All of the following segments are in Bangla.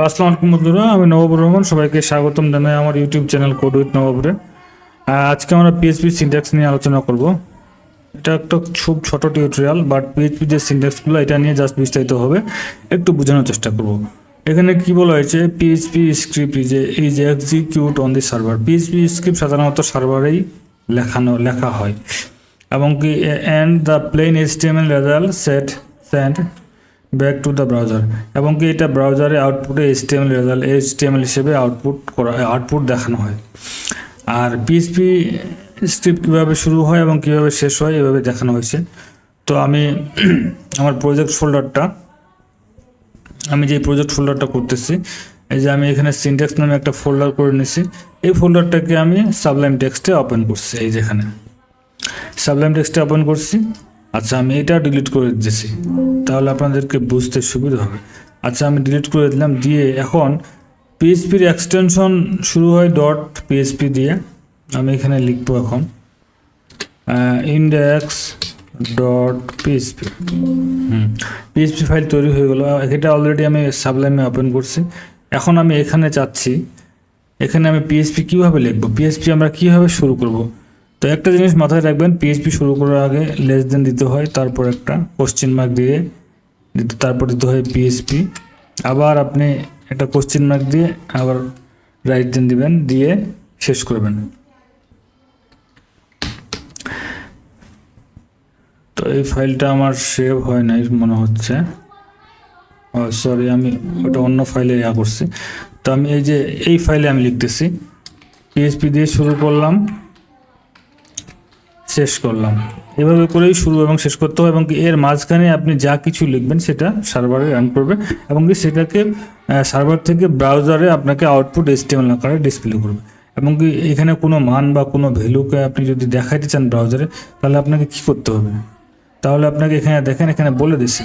হ্যালো আসসালামু আলাইকুম বন্ধুরা, আমি নবাব রহমান, সবাইকে স্বাগতম জানাই আমার ইউটিউব চ্যানেল কোড উইথ নবাবরে। আজকে আমরা পিএইচপি সিনট্যাক্স নিয়ে আলোচনা করব। এটা একটা খুব ছোট টিউটোরিয়াল বাট পিএইচপি যে সিনট্যাক্সগুলো এটা নিয়ে জাস্ট বিস্তারিত হবে। একটু বোঝানোর চেষ্টা করব। এখানে কি বলা হয়েছে? পিএইচপি স্ক্রিপ্ট এই যে execute on the server PHP script সাধারণত সার্ভারেই লেখানো লেখা হয়। এবং কি and the plain HTML result set send back to the browser এবং কি এটা ব্রাউজারে আউটপুটে এইচটিএমএল রেজাল্ট এইচটিএমএল হিসেবে আউটপুট করা আউটপুট দেখানো হয়। আর পিএইচপি স্ক্রিপ্ট কীভাবে শুরু হয় এবং কীভাবে শেষ হয়, এভাবে দেখানো হয়েছে। তো আমি আমার প্রজেক্ট ফোল্ডারটা আমি যে প্রজেক্ট ফোল্ডারটা করতেছি, এই যে আমি এখানে সিনট্যাক্স নামে একটা ফোল্ডার করে নিছি, এই ফোল্ডারটাকে আমি সাবলাইম টেক্সটে ওপেন করছি, এই যেখানে। সাবলাইম টেক্সটে ওপেন করছি আচ্ছা আমি এটা ডিলিট করে দিতেছি। তাহলে আপনাদেরকে বুঝতে সুবিধা হবে। আচ্ছা আমি ডিলিট করে দিলাম, দিয়ে এখন পিএইচপির এক্সটেনশন শুরু হয় ডট পিএসপি দিয়ে। আমি এখানে লিখব এখন index dot PHP hmm PHP file তৈরি হয়ে গেলো। এটা অলরেডি আমি সাবলাইমে ওপেন করছি। এখন আমি এখানে চাচ্ছি, এখানে আমি পিএইচপি কীভাবে লিখব? পিএসপি আমরা কীভাবে শুরু করব? তো একটা জিনিস মাথায় রাখবেন পিএইচপি শুরু করার আগে লেস দেন দিতে হয়, তারপর একটা কোশ্চেন মার্ক দিয়ে তারপর দিতে হয় পিএইচপি আবার আপনি একটা কোশ্চেন মার্ক দিয়ে আবার রাইট দেন দিবেন, দিয়ে শেষ করবেন। তো এই ফাইলটা আমার সেভ হয় নাই, মনে হচ্ছে। সরি আমি ওটা অন্য ফাইলে ইয়া করছি। তো আমি এই যে, এই ফাইলে আমি লিখতেছি। পিএইচপি দিয়ে শুরু করলাম। শেষ করলাম। এভাবে করেই শুরু এবং শেষ করতে হবে এবং এর মাঝখানে আপনি যা কিছু লিখবেন সেটা সার্ভারে রান করবে এবং সেটাকে সার্ভার থেকে ব্রাউজারে আপনাকে আউটপুট এসটিএমএল আকারে ডিসপ্লে করবে। এবং কি এখানে কোনো মান বা কোনো ভ্যালুকে আপনি যদি দেখাইতে চান ব্রাউজারে তাহলে আপনাকে কি করতে হবে? তাহলে আপনাকে এখানে দেখেন, এখানে বলে দিছে,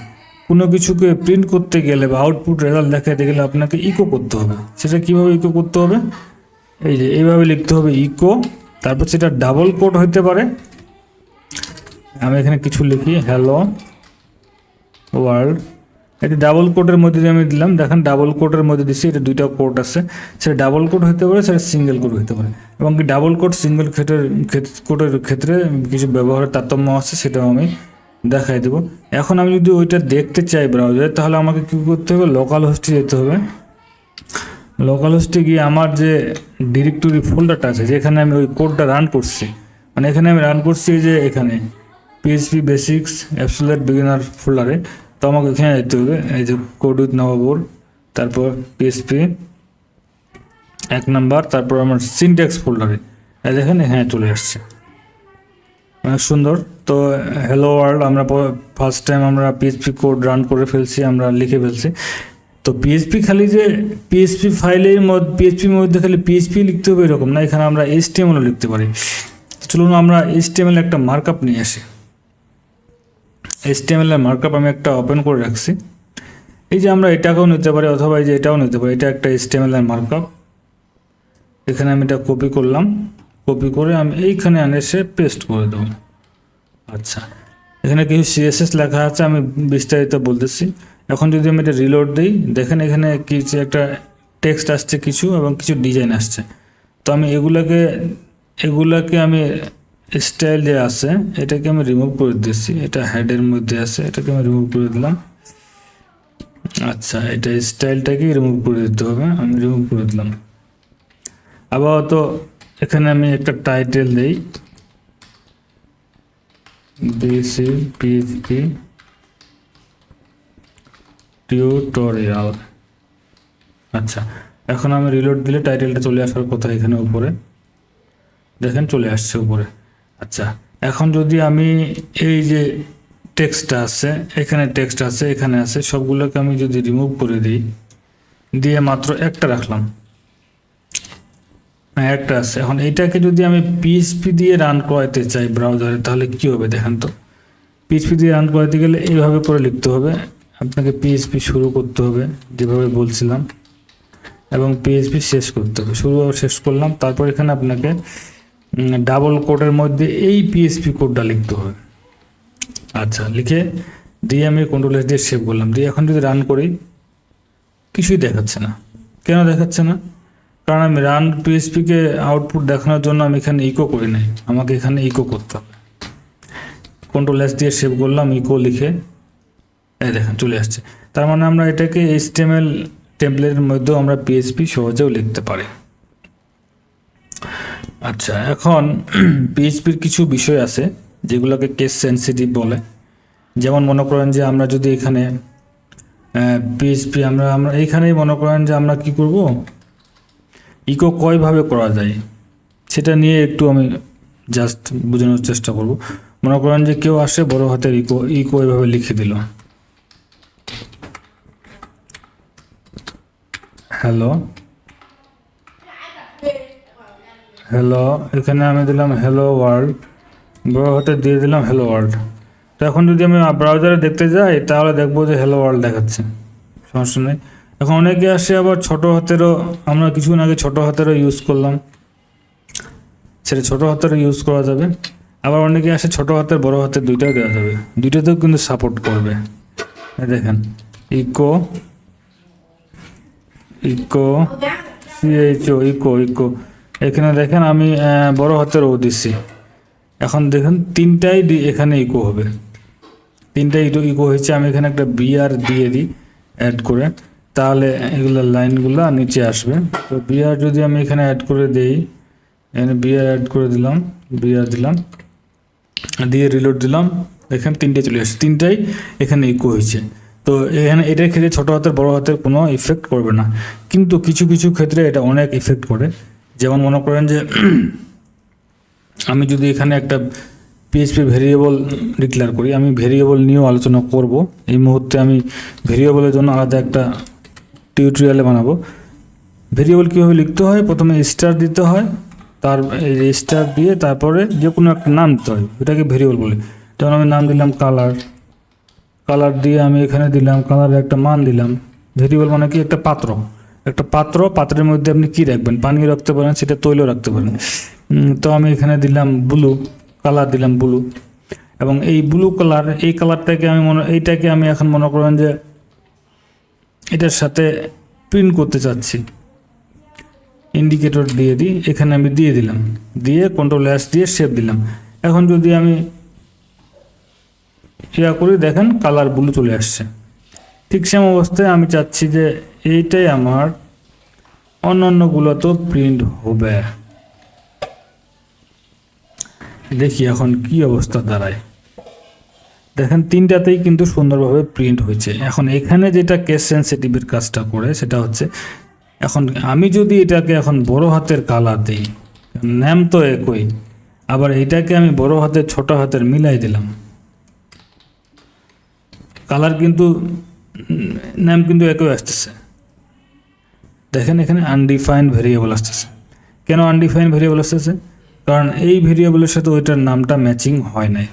কোনো কিছুকে প্রিন্ট করতে গেলে বা আউটপুট রেজাল্ট দেখাতে গেলে আপনাকে ইকো করতে হবে। সেটা কীভাবে ইকো করতে হবে? এই যে, এইভাবে লিখতে হবে ইকো তারপর সেটা ডাবল কোড হইতে পারে। আমি এখানে কিছু লিখি হ্যালো ওয়ার্ল্ড এটা ডাবল কোডের মধ্যে আমি দিলাম। দেখেন ডাবল কোডের মধ্যে দিচ্ছি এটা দুইটা কোড আছে। সেটা ডাবল কোড হতে পারে, সেটা সিঙ্গেল কোড হতে পারে। এবং ডাবল কোড সিঙ্গেল ক্ষেত্রে কোডের ক্ষেত্রে কিছু ব্যবহারের তারতম্য আছে, সেটাও আমি দেখাই দেবো। এখন আমি যদি ওইটা দেখতে চাই ব্রাউজারে তাহলে আমাকে কী করতে হবে? লোকাল হোস্টে যেতে হবে। লোকাল হোস্টে গিয়ে আমার যে ডিরেক্টরি ফোল্ডারটা আছে, যেখানে আমি ওই কোডটা রান করছি মানে এখানে আমি রান করছি যে এখানে। পিএইচপি বেসিক্স অ্যাবসোলেট বিগিনার ফোল্ডারে তো আমাকে এখানে যেতে হবে। এই যে কোড উইথ নবাবুর তারপর পিএইচপি এক নাম্বার তারপর আমার সিনট্যাক্স ফোল্ডারে এই দেখেন এখানে চলে আসছে। অনেক সুন্দর। তো হ্যালো ওয়ার্ল্ড আমরা ফার্স্ট টাইম আমরা পিএইচপি কোড রান করে ফেলছি, আমরা লিখে ফেলছি। তো পিএইচপি খালি যে পিএইচপি ফাইলের মধ্যে পিএইচপির মধ্যে খালি পিএইচপি লিখতে হবে এরকম না, এখানে আমরা এইচটিএমএলও লিখতে পারি। চলুন আমরা এইচটিএমএল একটা মার্কআপ নিয়ে আসি। এইচটিএমএল এর মার্কআপ আমি একটা ওপেন করে রাখছি। এই যে আমরা এটাকেও নিতে পারি অথবা এই যে এটাও নিতে পারি, এটা একটা এইচটিএমএল এর মার্কআপ এখানে আমি এটা কপি করলাম। কপি করে আমি এইখানে আনে এসে পেস্ট করে দেবো। আচ্ছা এখানে কিছু সিএসএস লেখা আছে, আমি বিস্তারিত বলতেছি। এখন যদি আমি এটা রিলোড দিই, দেখেন এখানে কিছু একটা টেক্সট আসছে কিছু এবং কিছু ডিজাইন আসছে। তো আমি এগুলাকে এগুলাকে আমি স্টাইল যে আছে, এটাকে আমি রিমুভ করে দিচ্ছি এটা হেডের মধ্যে আছে, এটাকে আমি রিমুভ করে দিলাম। আচ্ছা এটা স্টাইলটাকে রিমুভ করে দিতে হবে, আমি রিমুভ করে দিলাম। আপাতত এখানে আমি একটা টাইটেল দিই। বেসিক পিএইচপি টিউটোরিয়াল আচ্ছা এখন আমি রিলোড দিলে টাইটেলটা চলে আসার কথা এখানে উপরে। দেখেন, চলে আসছে উপরে। আচ্ছা এখন যদি আমি এই যে টেক্সটটা আছে, এখানে টেক্সট আছে, এখানে আছে, সবগুলোকে আমি যদি রিমুভ করে দিই, দিয়ে মাত্র একটা রাখলাম। হ্যাঁ একটা আছে। এখন এইটাকে যদি আমি পিএইচপি দিয়ে রান করাইতে চাই ব্রাউজারে তাহলে কি হবে দেখেন তো? পিএইচপি দিয়ে রান করাইতে গেলে এইভাবে করে লিখতে হবে। আপনাকে পিএইচপি শুরু করতে হবে, যেভাবে বলছিলাম, এবং পিএইচপি শেষ করতে হবে। শুরু শেষ করলাম, তারপর এখানে আপনাকে ডাবল কোডের মধ্যে এই পিএসপি কোডটা লিখতে হবে। আচ্ছা লিখে দিয়ে আমি কন্ট্রোল দিয়ে সেভ করলাম। দিয়ে এখন যদি রান করি, কিছুই দেখাচ্ছে না। কেন দেখাচ্ছে না? কারণ আমি রান পিএসপিকে আউটপুট দেখানোর জন্য আমি এখানে ইকো করি নাই। আমাকে এখানে ইকো করতে হবে। কন্ট্রোল এস দিয়ে সেভ করলাম ইকো লিখে। এই দেখেন, চলে আসছে। তার মানে আমরা এটাকে এইচটিএমএল টেমপ্লেটের মধ্যেও আমরা পিএসপি সহজেও লিখতে পারি। আচ্ছা এখন পিএইচপির কিছু বিষয় আছে যেগুলোকে কেস সেন্সিটিভ বলে। যেমন মনে করেন যে আমরা যদি এখানে পিএইচপি আমরা আমরা এইখানেই মনে করেন যে আমরা কি করব? ইকো কয়ভাবে করা যায়? সেটা নিয়ে একটু আমি জাস্ট বোঝানোর চেষ্টা করব। মনে করেন যে কেউ আসে বড় হাতের ইকো ইকো এভাবে লিখে দিল। হ্যালো হ্যালো এখানে আমি দিলাম হ্যালো ওয়ার্ল্ড বড় হাতে দিয়ে দিলাম হ্যালো ওয়ার্ল্ড তো এখন যদি আমি ব্রাউজারে দেখতে যাই, তাহলে দেখব যে হ্যালো ওয়ার্ল্ড দেখাচ্ছে। সমস্যা নেই। এখন অনেকে আসে আবার ছোট হাতেরও, আমরা কিছুদিন আগে ছোট হাতেরও ইউজ করলাম। সেটা ছোট হাতেরও ইউজ করা যাবে। আবার অনেকে আসে ছোট হাতের, বড় হাতের দুইটাও দেওয়া যাবে। দুইটাতেও কিন্তু সাপোর্ট করবে। দেখেন echo echo CHO echo echo এখানে দেখেন আমি বড় হাতের ও দিচ্ছি এখন দেখেন তিনটাই এখানে ইকো হবে। তিনটাই ইকো ইকো হয়েছে। আমি এখানে একটা বিআর দিয়ে দিই অ্যাড করে, তাহলে এগুলো লাইনগুলো নিচে আসবে। তো বিআর যদি আমি এখানে অ্যাড করে দেই, এখানে বিআর অ্যাড করে দিলাম বিআর দিলাম, দিয়ে রিলোড দিলাম, দেখেন তিনটে চলে আসছে। তিনটাই এখানে ইকো হয়েছে। তো এখানে এটার ক্ষেত্রে ছোটো হাতের, বড় হাতের কোনো ইফেক্ট করবে না। কিন্তু কিছু কিছু ক্ষেত্রে এটা অনেক ইফেক্ট করে। যেমন মনে করেন যে, আমি যদি এখানে একটা পিএইচপি ভেরিয়েবল ডিক্লেয়ার করি, আমি ভেরিয়েবল নিয়েও আলোচনা করব। এই মুহূর্তে আমি ভেরিয়েবলের জন্য আলাদা একটা টিউটোরিয়ালে বানাবো। ভেরিয়েবল কীভাবে লিখতে হয়? প্রথমে স্টার দিতে হয়, তার এই স্টার দিয়ে তারপরে যে কোনো একটা নাম দিতে হয় এটাকে ভেরিয়েবল বলে। যেমন আমি নাম দিলাম কালার কালার দিয়ে আমি এখানে দিলাম কালারের একটা মান দিলাম। ভেরিয়েবল মানে কি? একটা পাত্র। একটা পাত্র, পাত্রের মধ্যে আপনি কি রাখবেন? পানি রাখতে পারেন, সেটা তৈল রাখতে পারেন। তো আমি এখানে দিলাম ব্লু কালার, দিলাম ব্লু। এবং এই ব্লু কালার, এই কালারটাকে আমি মনে, এইটাকে আমি এখন মনে করেন যে এটার সাথে প্রিন্ট করতে চাচ্ছি। ইন্ডিকেটর দিয়ে দিই, এখানে আমি দিয়ে দিলাম। দিয়ে কন্ট্রোল অ্যাস দিয়ে শেপ দিলাম। এখন যদি আমি ইয়া করি, দেখেন কালার ব্লু চলে আসছে। ঠিক সেম অবস্থায় আমি চাচ্ছি যে এইটাই আমার। অন্যান্যগুলো তো প্রিন্ট হবে। দেখি এখন কি অবস্থা দাঁড়ায়। দেখেন, তিনটাতেই কিন্তু সুন্দরভাবে প্রিন্ট হয়েছে। এখন এখানে যেটা কেস সেন্সিটিভের কাজটা করে, সেটা হচ্ছে, এখন আমি যদি এটাকে এখন বড় হাতের কালার দিই ন্যাম তো একই, আবার এটাকে আমি বড় হাতের, ছোট হাতের মিলাই দিলাম। কালার কিন্তু নাম কিন্তু একই আসতেছে। দেখেন এখানে আনডিফাইন্ড ভেরিয়েবল আসতেছে। কেন আনডিফাইন্ড ভেরিয়েবল আসতেছে? কারণ এই ভেরিয়েবলের সাথে ওইটার নামটা ম্যাচিং হয় নাই।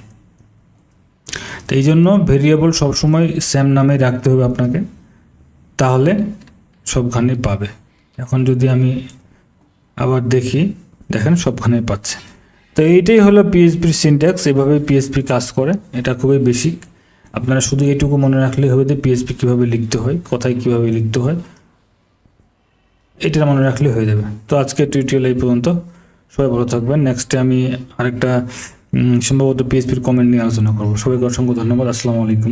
তো এই জন্য ভেরিয়েবল সবসময় সেম নামেই রাখতে হবে আপনাকে। তাহলে সবখানে পাবে। এখন যদি আমি আবার দেখি, দেখেন সবখানে পাচ্ছে। তো এইটাই হলো পিএইচপির সিনট্যাক্স এভাবে পিএইচপি কাজ করে। এটা খুবই বেসিক আপনারা শুধু এইটুকু মনে রাখলেই হবে যে পিএইচপি কীভাবে লিখতে হয়, কোথায় কীভাবে লিখতে হয়। এটা মনে রাখলে হয়ে যাবে। তো আজকে টিউটোরিয়াল এই পর্যন্ত। সবাই ভালো থাকবেন। নেক্সটে আমি আরেকটা সম্ভবত পিএসপির কমেন্ট নিয়ে আলোচনা করব। সবাইকে অসংখ্য ধন্যবাদ। আসসালামু আলাইকুম।